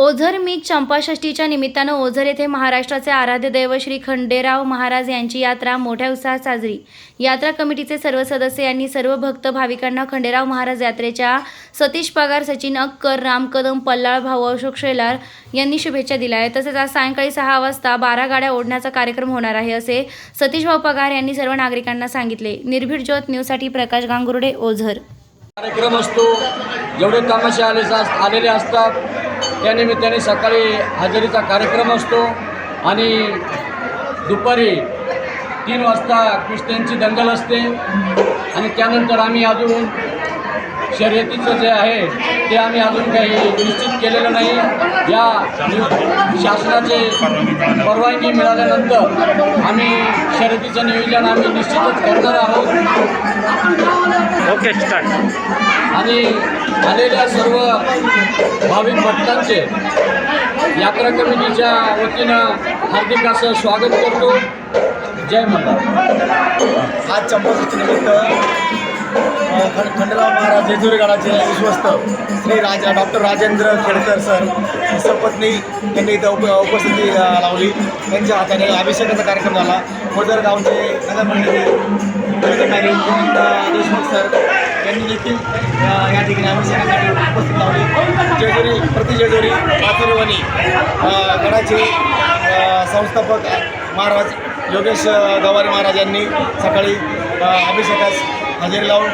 ओझर मी चंपाषष्ठीच्या निमित्तानं ओझर येथे महाराष्ट्राचे आराध्य दैव श्री खंडेराव महाराज यांची यात्रा मोठ्या उत्साहात साजरी. यात्रा कमिटीचे सर्व सदस्य यांनी सर्व भक्त भाविकांना खंडेराव महाराज यात्रेच्या सतीश पगार सचिन अक्कर राम कदम पल्लाळ भाऊ अशोक शेलार यांनी शुभेच्छा दिल्या आहेत. तसेच आज सायंकाळी सहा वाजता बारा गाड्या ओढण्याचा कार्यक्रम होणार आहे असे सतीश भाऊ पगार यांनी सर्व नागरिकांना सांगितले. निर्भीड ज्योत न्यूजसाठी प्रकाश गांगुर्डे ओझर. कार्यक्रम असतो. जेवढे तमाशे आले आलेले असतात. त्या निमित्ताने सकाळी हजेरीचा कार्यक्रम असतो आणि दुपारी तीन वाजता कुस्त्यांची दंगल असते. आणि त्यानंतर आम्ही अजून शर्यतीचं जे आहे ते आम्ही अजून काही निश्चित केलेलं नाही. या शासनाचे परवानगी मिळाल्यानंतर आम्ही शर्यतीचं नियोजन आम्ही निश्चितच करणार आहोत. ओके आणि आलेल्या सर्व भाविक भक्तांचे यात्रा कमिटीच्या वतीनं हार्दिक असं स्वागत करतो. जय मल्हार आज चंपाषष्ठीनिमित्त खंड खंडराव महाराज जेजुरीगडाचे विश्वस्त श्री राजा डॉक्टर राजेंद्र खेडकर सर सपत्नी यांनी इथं उप उपस्थिती लावली. त्यांच्या हाताने अभिषेकाचा कार्यक्रम झाला. मोदर गावचे नगरमंडळी देशमुख सर यांनी देखील या ठिकाणी अभिषेकासाठी उपस्थित लावली. जेजुरी प्रति जेजुरी पाथरवणी गडाचे संस्थापक महाराज योगेश अ, गवारी सकाळी अभिषेकास हजेरी लावून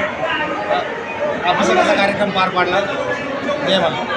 अभिषेकाचा कार्यक्रम पार पाडला. जय मला